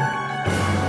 Música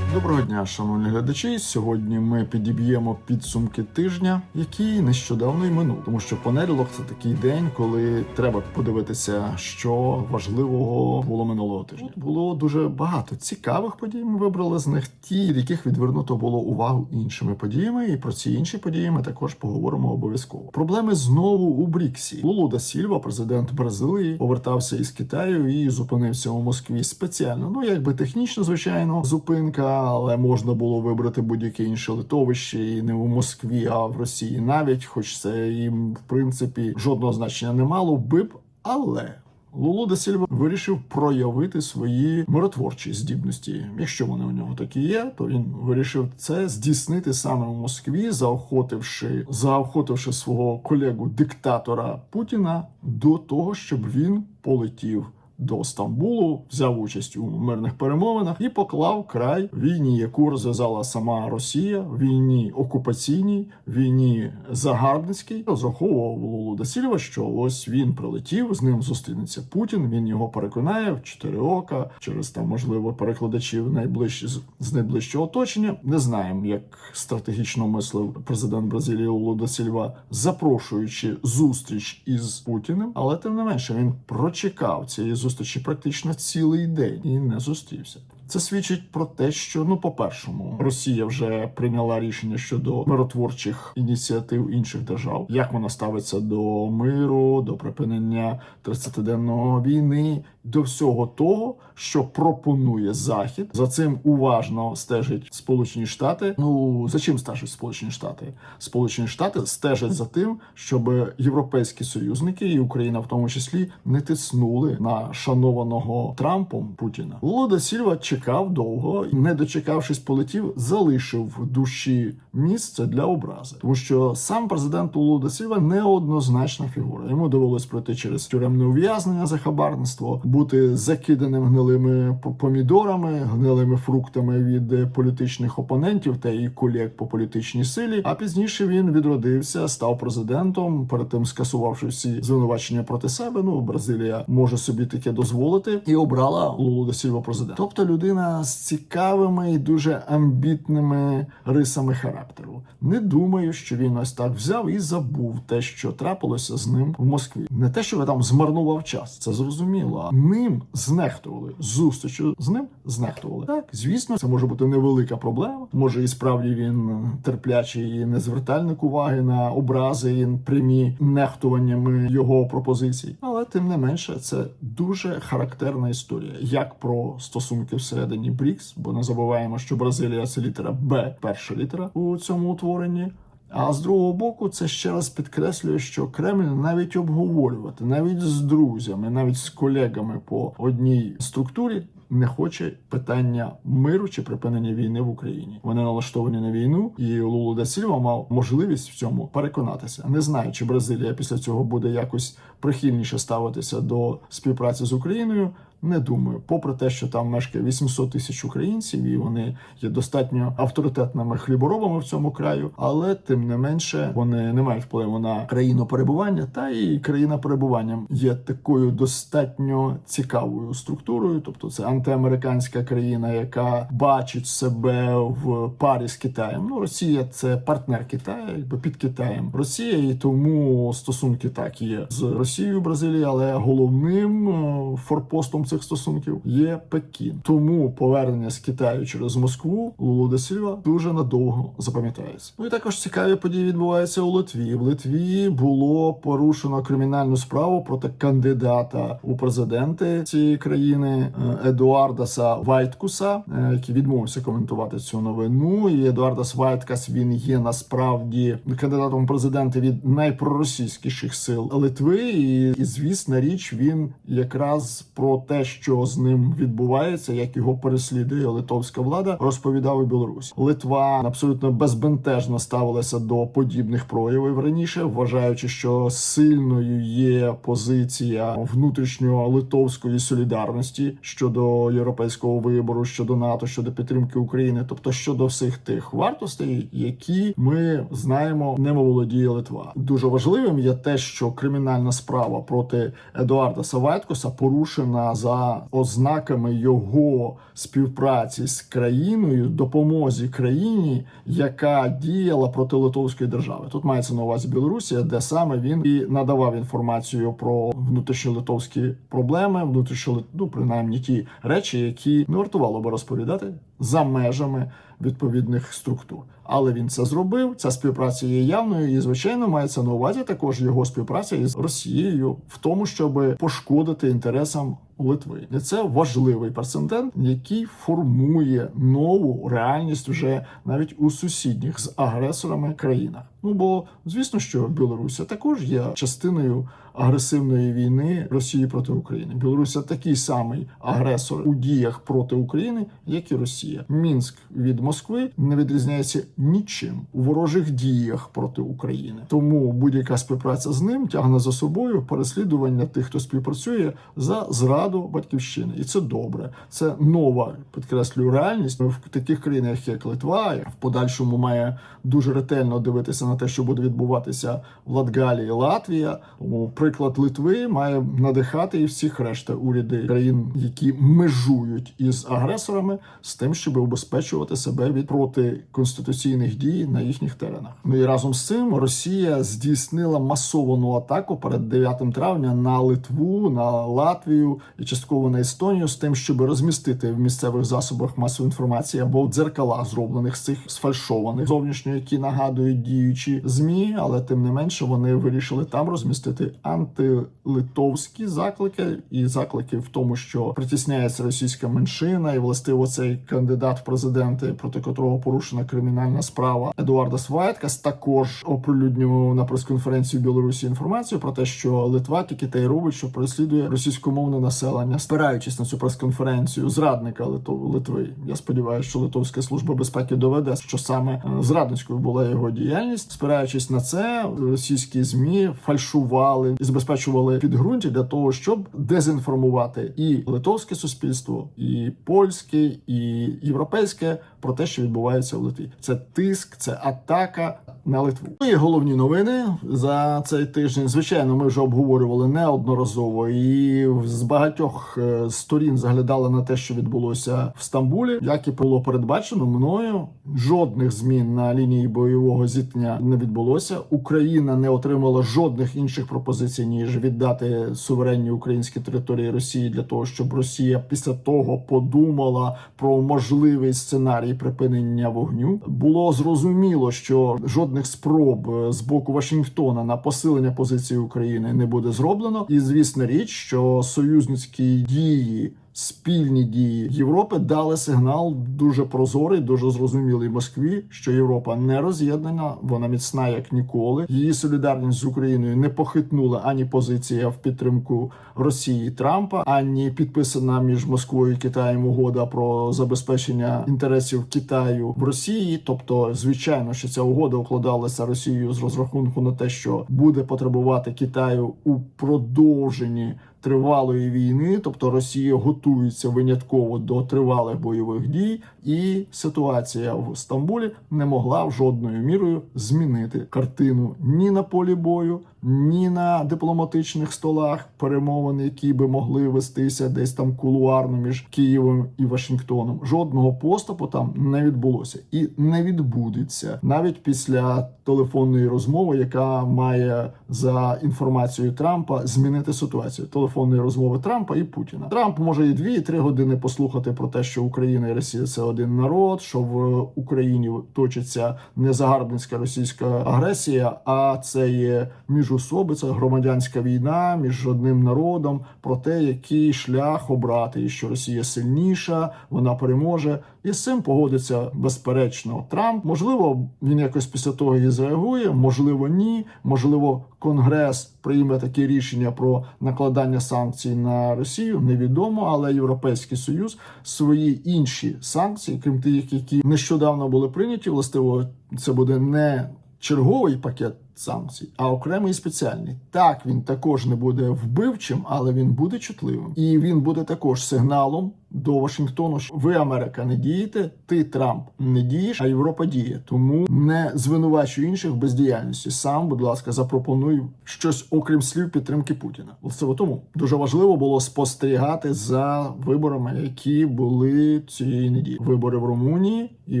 Доброго дня, шановні глядачі. Сьогодні ми підіб'ємо підсумки тижня, який нещодавно й минув. Тому що понеділок це такий день, коли треба подивитися, що важливого було минулого тижня. Було дуже багато цікавих подій. Ми вибрали з них ті, від яких відвернуто було увагу іншими подіями. І про ці інші події ми також поговоримо обов'язково. Проблеми знову у Бріксі. Лулу да Сільва, президент Бразилії, повертався із Китаю і зупинився у Москві спеціально. Ну якби технічно, звичайно, зупинка, але можна було вибрати будь-яке інше литовище і не у Москві, а в Росії навіть, хоч це їм в принципі жодного значення не мало би б, але. Лулу да Сільва вирішив проявити свої миротворчі здібності. Якщо вони у нього такі є, то він вирішив це здійснити саме у Москві, заохотивши заохотивши свого колегу диктатора Путіна до того, щоб він полетів до Стамбулу, взяв участь у мирних перемовинах і поклав край війні, яку розв'язала сама Росія, війні окупаційній, війні загарбницькій. Розраховував Лулу Дасільва, що ось він прилетів, з ним зустрінеться Путін. Він його переконає в чотири ока через там, можливо, перекладачів найближчі з- найближчого оточення. Не знаємо, як стратегічно мислив президент Бразилії Лулу Дасільва, запрошуючи зустріч із Путіним, але тим не менше він прочекав цієї зустрічі практично цілий день і не зустрівся. Це свідчить про те, що ну, по-першому, Росія вже прийняла рішення щодо миротворчих ініціатив інших держав. Як вона ставиться до миру, до припинення 30-денного війни, до всього того, що пропонує Захід. За цим уважно стежать Сполучені Штати. Ну за чим стежать Сполучені Штати? Сполучені Штати стежать за тим, щоб європейські союзники і Україна в тому числі не тиснули на шанованого Трампом Путіна. Луда Сільва чекав довго і, не дочекавшись, полетів, залишив душі місце для образи, тому що сам президент Луда Сільва неоднозначна фігура. Йому довелось пройти через тюремне ув'язнення за хабарництво, бути закиданим гнилими помідорами, гнилими фруктами від е, політичних опонентів та і колег по політичній силі. А пізніше він відродився, став президентом. Перед тим скасувавши всі звинувачення проти себе. Ну Бразилія може собі таке дозволити і обрала Лулу да Сільва президент. Тобто людина з цікавими і дуже амбітними рисами характеру. Не думаю, що він ось так взяв і забув те, що трапилося з ним в Москві. Не те, що ви там змарнував час, це зрозуміло. Ним знехтували зустрічю з ним знехтували. Так, звісно, це може бути невелика проблема. Може, і справді він терплячий і не звертальник уваги на образи і прямі нехтуваннями його пропозицій. Але тим не менше, це дуже характерна історія, як про стосунки всередині БРІКС, бо не забуваємо, що Бразилія це літера Б, перша літера у цьому утворенні. А з другого боку, це ще раз підкреслює, що Кремль навіть обговорювати, навіть з друзями, навіть з колегами по одній структурі. Не хоче питання миру чи припинення війни в Україні. Вони налаштовані на війну, і Лулу да Сільва мав можливість в цьому переконатися. Не знаю, чи Бразилія після цього буде якось прихильніше ставитися до співпраці з Україною. Не думаю, попри те, що там мешкає 800 тисяч українців, і вони є достатньо авторитетними хліборобами в цьому краю, але тим не менше вони не мають впливу на країну перебування, та і країна перебування є такою достатньо цікавою структурою, тобто це антиамериканська країна, яка бачить себе в парі з Китаєм. Ну Росія це партнер Китаю, якби під Китаєм Росія, і тому стосунки так є з Росією, Бразилією, але головним е, форпостом цих стосунків є Пекін. Тому повернення з Китаю через Москву Лулу да Сільва дуже надовго запам'ятається. Ну і також цікаві події відбуваються у Литві. В Литві було порушено кримінальну справу проти кандидата у президенти цієї країни е, Едуардаса Вайткуса, е, який відмовився коментувати цю новину. І Едуардас Вайткас він є насправді кандидатом у президенти від найпроросійськіших сил Литви. І, і звісна річ, він якраз про те, що з ним відбувається, як його переслідує литовська влада, розповідав і Білорусь. Литва абсолютно безбентежно ставилася до подібних проявів раніше, вважаючи, що сильною є позиція внутрішньо литовської солідарності щодо європейського вибору, щодо НАТО, щодо підтримки України, тобто щодо всіх тих вартостей, які ми знаємо, ними володіє Литва. Дуже важливим є те, що кримінальна справа проти Едуарда Савайткоса порушена за ознаками його співпраці з країною, допомозі країні, яка діяла проти Литовської держави. Тут мається на увазі Білорусія, де саме він і надавав інформацію про внутрішньолитовські проблеми, внутрішньо ну, принаймні ті речі, які не вартувало би розповідати за межами відповідних структур. Але він це зробив. Ця співпраця є явною, і звичайно мається на увазі також його співпраця із Росією в тому, щоб пошкодити інтересам Литви. І це важливий прецедент, який формує нову реальність вже навіть у сусідніх з агресорами країнах. Ну бо звісно, що Білорусія також є частиною агресивної війни Росії проти України. Білорусія такий самий агресор у діях проти України, як і Росія. Мінськ від Москви не відрізняється нічим у ворожих діях проти України. Тому будь-яка співпраця з ним тягне за собою переслідування тих, хто співпрацює за зраду батьківщини, і це добре. Це нова підкреслюю реальність в таких країнах, як Литва, в подальшому має дуже ретельно дивитися на те, що буде відбуватися в Латгалії, Латвія. Тому приклад Литви має надихати і всіх решта уряди країн, які межують із агресорами, з тим, щоб убезпечувати себе від протиконституційних дій на їхніх теренах. Ну і разом з цим Росія здійснила масовану атаку перед 9 травня на Литву, на Латвію і частково на Естонію з тим, щоб розмістити в місцевих засобах масової інформації або дзеркала, зроблених з цих сфальшованих зовнішньо, які нагадують діючі змі, але тим не менше вони вирішили там розмістити антилитовські заклики і заклики в тому, що притісняється російська меншина, і властиво цей кандидат в президенти, проти котрого порушена кримінальна справа Едуарда Свайткас, також оприлюднював на прес-конференції в Білорусі інформацію про те, що Литва тільки те й робить, що переслідує російськомовне населення, спираючись на цю прес-конференцію зрадника Литов- Литви. Я сподіваюся, що Литовська служба безпеки доведе, що саме е, зрадницькою була його діяльність. Спираючись на це, російські змі фальшували і забезпечували підґрунті для того, щоб дезінформувати і литовське суспільство, і польське, і європейське про те, що відбувається в Литві. Це тиск, це атака на Литву. Ну І головні новини за цей тиждень. Звичайно, ми вже обговорювали неодноразово і з багатьох е, сторін заглядали на те, що відбулося в Стамбулі, як і було передбачено мною. Жодних змін на лінії бойового зіткнення не відбулося. Україна не отримала жодних інших пропозицій ніж віддати суверенні українські території Росії для того, щоб Росія після того подумала про можливий сценарій припинення вогню. Було зрозуміло, що жодних спроб е, з боку Вашингтона на посилення позиції України не буде зроблено. І звісна річ, що союзницькі дії. Спільні дії Європи дали сигнал дуже прозорий, дуже зрозумілий Москві, що Європа не роз'єднана, вона міцна як ніколи. Її солідарність з Україною не похитнула ані позиція в підтримку Росії Трампа, ані підписана між Москвою і Китаєм угода про забезпечення інтересів Китаю в Росії. Тобто, звичайно, що ця угода укладалася Росією з розрахунку на те, що буде потребувати Китаю у продовженні тривалої війни, тобто Росія готується винятково до тривалих бойових дій, і ситуація в Стамбулі не могла в жодною мірою змінити картину ні на полі бою, ні на дипломатичних столах перемовин, які би могли вестися десь там кулуарно між Києвом і Вашингтоном. Жодного поступу там не відбулося і не відбудеться навіть після телефонної розмови, яка має за інформацією Трампа змінити ситуацію. Телефонної розмови Трампа і Путіна. Трамп може і дві, і три години послухати про те, що Україна і Росія це один народ, що в Україні точиться не загарбницька російська агресія, а це є міжусоби, це громадянська війна між одним народом, про те, який шлях обрати, і що Росія сильніша, вона переможе. І з цим погодиться безперечно Трамп. Можливо, він якось після того і зреагує, можливо, ні. Можливо, Конгрес прийме таке рішення про накладання санкцій на Росію, невідомо, але Європейський Союз свої інші санкції, крім тих, які нещодавно були прийняті, властиво це буде не черговий пакет санкцій, а окремий спеціальний. Так він також не буде вбивчим, але він буде чутливим, і він буде також сигналом до Вашингтону, що ви, Америка, не дієте, ти Трамп не дієш, а Європа діє. Тому не звинувачуй інших в бездіяльності. Сам, будь ласка, запропонуй щось окрім слів підтримки Путіна. Це тому дуже важливо було спостерігати за виборами, які були цієї неділі. Вибори в Румунії і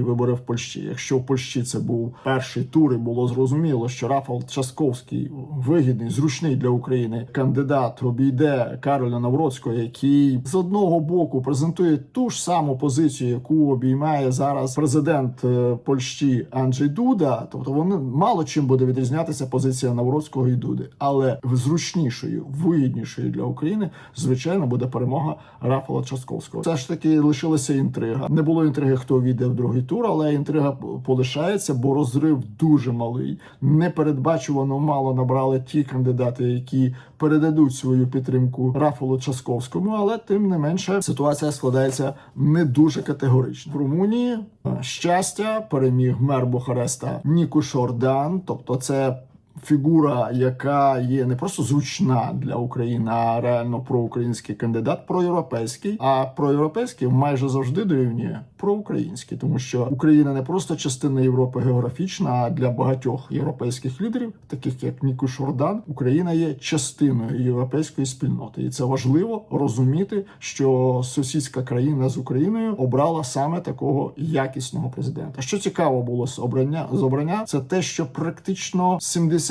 вибори в Польщі. Якщо в Польщі це був перший тур, і було зрозуміло, що Рафал Часковський вигідний, зручний для України кандидат обійде Кароля Навроцького, який з одного боку презентує ту ж саму позицію, яку обіймає зараз президент е, Польщі Анджей Дуда. Тобто вони мало чим буде відрізнятися позиція Навроцького і Дуди, але зручнішою, вигіднішою для України, звичайно, буде перемога Рафала Часковського. Все ж таки лишилася інтрига. Не було інтриги, хто війде в другий тур, але інтрига полишається, бо розрив дуже малий. Непередбачувано мало набрали ті кандидати, які передадуть свою підтримку Рафалу Часковському, але тим не менше ситуація складається не дуже категорично. В Румунії е, щастя переміг мер Бухареста Ніку Шордан, тобто це. Фігура, яка є не просто зручна для України, а реально проукраїнський кандидат, проєвропейський. А проєвропейський майже завжди дорівнює проукраїнський, тому що Україна не просто частина Європи географічна, а для багатьох європейських лідерів, таких як Ніку Шордан, Україна є частиною європейської спільноти, і це важливо розуміти, що сусідська країна з Україною обрала саме такого якісного президента. Що цікаво було з обрання з обрання, це те, що практично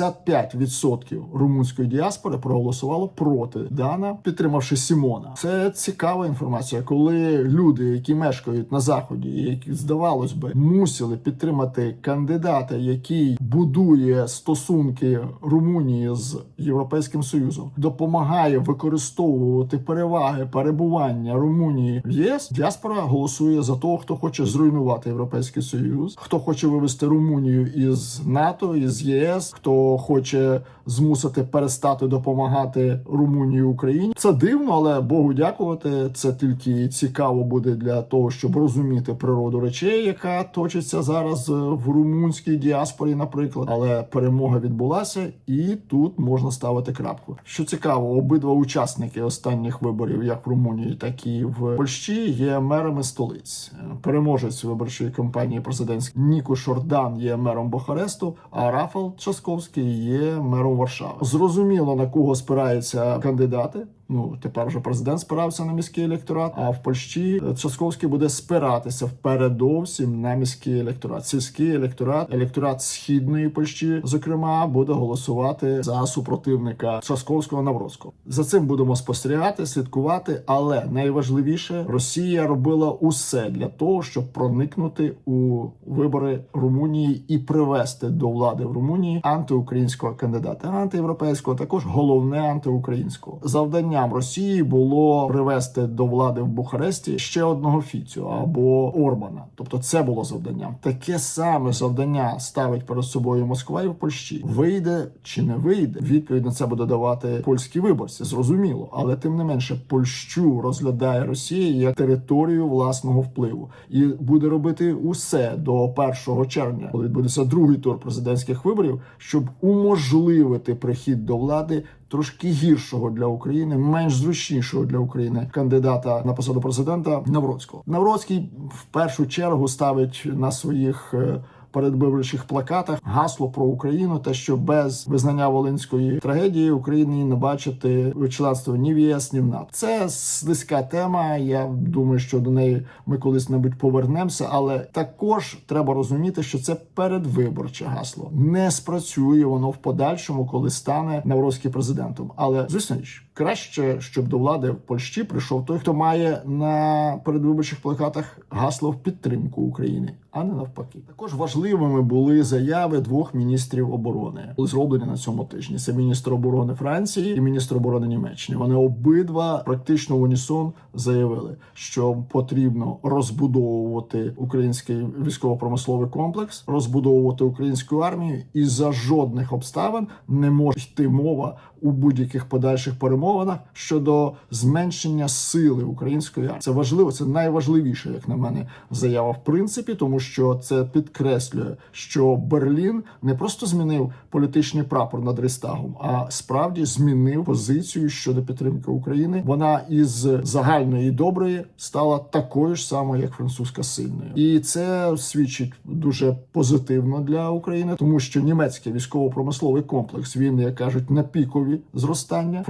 75% румунської діаспори проголосувало проти Дана, підтримавши Сімона. Це цікава інформація, коли люди, які мешкають на заході, які здавалось би мусили підтримати кандидата, який будує стосунки Румунії з Європейським Союзом, допомагає використовувати переваги перебування Румунії в ЄС. Діаспора голосує за того, хто хоче зруйнувати європейський союз, хто хоче вивести Румунію із НАТО із ЄС, хто хоче змусити перестати допомагати Румунії Україні. Це дивно, але Богу дякувати. Це тільки цікаво буде для того, щоб розуміти природу речей, яка точиться зараз е, в румунській діаспорі, наприклад. Але перемога відбулася, і тут можна ставити крапку. Що цікаво, обидва учасники останніх виборів, як в Румунії, так і в Польщі, є мерами столиць. Переможець виборчої кампанії президентської Ніко Шордан є мером Бухаресту, а Рафал Часковський є мером Варшави. Зрозуміло на кого спираються кандидати. Ну тепер вже президент спирався на міський електорат. А в Польщі Часковський буде спиратися впередовсім на міський електорат. Сільський електорат, електорат східної Польщі, зокрема, буде голосувати за супротивника Часковського Навроцького. За цим будемо спостерігати, слідкувати. Але найважливіше Росія робила усе для того, щоб проникнути у вибори Румунії і привести до влади в Румунії антиукраїнського кандидата, антиєвропейського, також головне антиукраїнського завдання завданням Росії було привести до влади в Бухаресті ще одного Фіцю або Орбана. Тобто, це було завданням. Таке саме завдання ставить перед собою Москва і в Польщі. Вийде чи не вийде? Відповідь на це буде давати польські виборці. Зрозуміло, але тим не менше, Польщу розглядає Росія як територію власного впливу і буде робити усе до 1 червня, коли відбудеться другий тур президентських виборів, щоб уможливити прихід до влади трошки гіршого для України, менш зручнішого для України кандидата на посаду президента Навроцького. Навроцький в першу чергу ставить на своїх е, передвиборчих плакатах гасло про Україну, те, що без визнання волинської трагедії України не бачити членство ні в ЄС, ні в НАТО. Це слизька тема. Я думаю, що до неї ми колись небудь повернемося, але також треба розуміти, що це передвиборче гасло не спрацює воно в подальшому, коли стане Навроцький президентом. Але звісно. Краще, щоб до влади в Польщі прийшов той, хто має на передвиборчих плакатах гасло в підтримку України, а не навпаки. Також важливими були заяви двох міністрів оборони, були зроблені на цьому тижні. Це міністр оборони Франції і міністр оборони Німеччини. Вони обидва практично в унісон заявили, що потрібно розбудовувати український військово-промисловий комплекс, розбудовувати українську армію, і за жодних обставин не може йти мова у будь-яких подальших перемовинах щодо зменшення сили української армії. Це важливо, це найважливіше, як на мене, заява в принципі, тому що це підкреслює, що Берлін не просто змінив політичний прапор над Рейстагом, а справді змінив позицію щодо підтримки України. Вона із загальної доброї стала такою ж самою, як французька сильною, і це свідчить дуже позитивно для України, тому що німецький військово-промисловий комплекс він, як кажуть, на пікові зростання.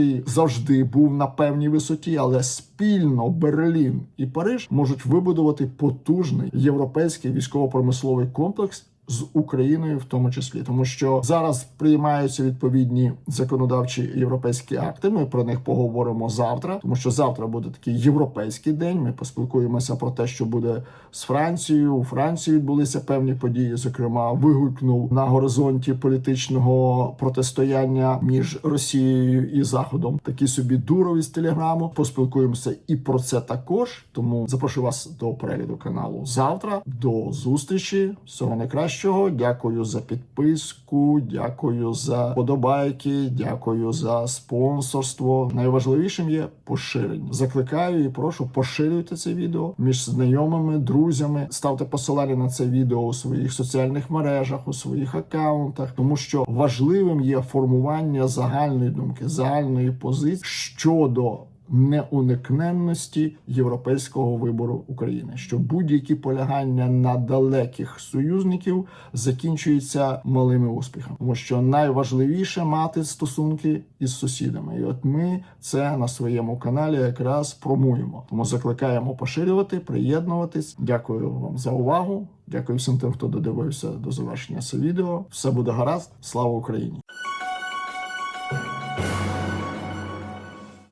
Французький завжди був на певній висоті, але спільно Берлін і Париж можуть вибудувати потужний європейський військово-промисловий комплекс. З Україною в тому числі, тому що зараз приймаються відповідні законодавчі європейські акти. Ми про них поговоримо завтра, тому що завтра буде такий європейський день. Ми поспілкуємося про те, що буде з Францією. У Франції відбулися певні події. Зокрема, вигукнув на горизонті політичного протистояння між Росією і Заходом такі собі дурові з телеграму. Поспілкуємося і про це також. Тому запрошую вас до перегляду каналу завтра. До зустрічі. Всього найкращого. Дякую за підписку. Дякую за подобайки. Дякую за спонсорство. Найважливішим є поширення. Закликаю і прошу поширюйте це відео між знайомими, друзями. Ставте посилання на це відео у своїх соціальних мережах, у своїх аккаунтах, тому що важливим є формування загальної думки, загальної позиції щодо неуникненності європейського вибору України, що будь-які полягання на далеких союзників закінчуються малими успіхами, тому що найважливіше мати стосунки із сусідами, і от ми це на своєму каналі якраз промуємо. Тому закликаємо поширювати, приєднуватись. Дякую вам за увагу. Дякую всім тим, хто додивився до завершення цього відео. Все буде гаразд. Слава Україні!